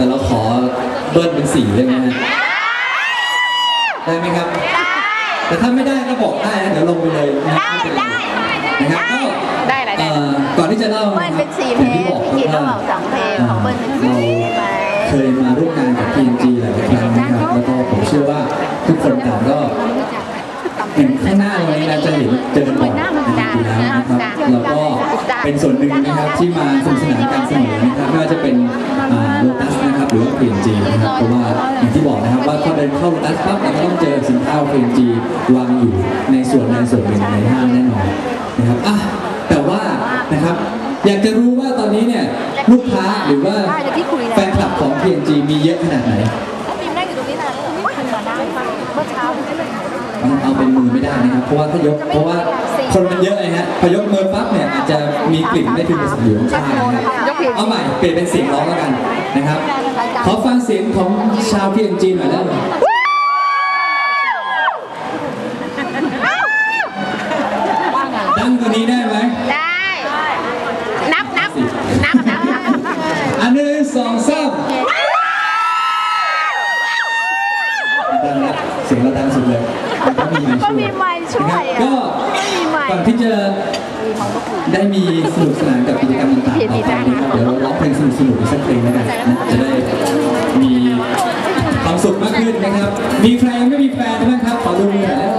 แต่เราขอเบิ้ลเป็นสี่ได้ไหมฮะได้ไหมครับ แต่ถ้าไม่ได้ก็บอกได้นะเดี๋ยวลงไปเลยนะครับไม่เป็นไรนะครับก็ได้อะไรได้ เอ่อก่อนที่จะเล่าเบิ้ลเป็นสี่เพลงอย่างที่บอกพี่ครับต้องว่าบอกสองเพลงของเบิ้ลเป็นสี่ไหมเคยมาร่วมงานกับ PNG หลายๆครั้งนะครับแล้วก็ผมเชื่อว่าทุกคนต่างก็เห็นข้างหน้าตรงนี้นะจะเห็นเจอกันบ่อยนะครับอยู่แล้วนะครับแล้วก็เป็นส่วนหนึ่งนะครับที่มาสนุกสนานกันเสมอนะครับไม่ว่าจะเป็นโลตัสนะ ครับหรือว่า PNG นะครับเพราะว่าอย่างที่บอกนะครับว่าพอเดินเข้าโลตัสปั๊บเราก็ต้องเจอสินค้า PNG วางอยู่ในส่วนใดส่วนหนึ่งในห้างแน่นอนนะครับอะแต่ว่านะครับอยากจะรู้ว่าตอนนี้เนี่ยลูกค้าหรือว่าแฟนคลับของ PNG มีเยอะขนาดไหนฟิล์มนั่งอยู่ตรงนี้นานแล้วเหรอไม่มาได้เมื่อเช้ามันเอาเป็นมือไม่ได้นะครับเพราะว่าถ้ายกเพราะว่า คนมันเยอะเลยฮะพอยกมือปั๊บเนี่ยอาจจะมีกลิ่นไม่พึงประสงค์อยู่ข้างๆนะครับเอาใหม่เปลี่ยนเป็นเสียงร้องแล้วกันนะครับ ขอฟังเสียงของชาว PNG หน่อยแล้วดังกว่านี้ได้ไหมได้ นับนับนับนับนับ อันหนึ่งสองสามดังนะเสียงเราดังสุดเลยมันต้องมีไมค์ ก็ ช่วย มีไม้ ช่วยนะครับอะก็ไม่มีไม้ก่อนที่จะได้มีสนุกสนานกับกิจกรรมต่างๆต่อไปนะครับเดี๋ยวเราร้องเพลงสนุกๆอีกสักเพลงแล้วกันนะจะได้มีความสุขมากขึ้นนะครับ มีใครยังไม่มีแฟนบ้างครับขอดูมือหน่อย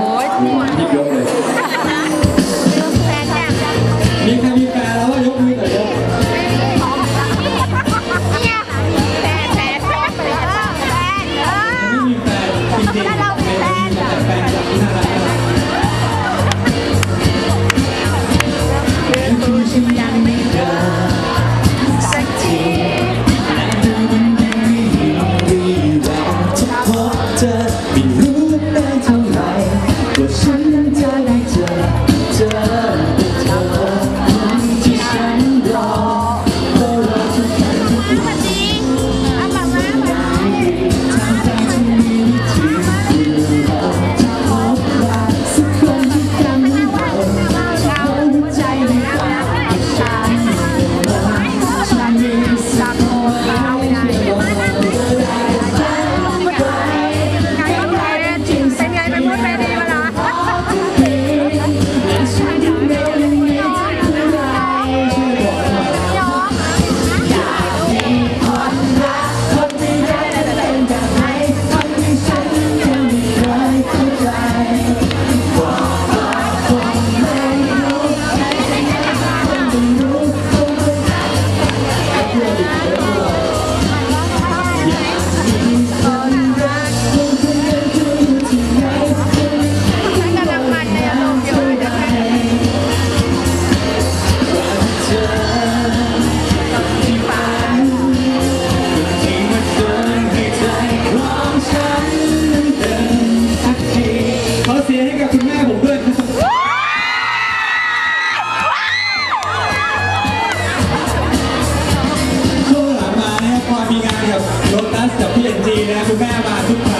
โลตัสกับพี่เอ็นจีนะคุณแม่มาทุกท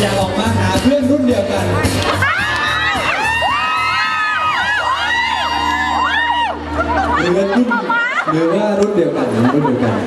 อยากออกมาหาเพื่อนรุ่นเดียวกัน หรือว่ารุ่นหรือว่ารุ่นเดียวกันหรือรุ่นเดียวกัน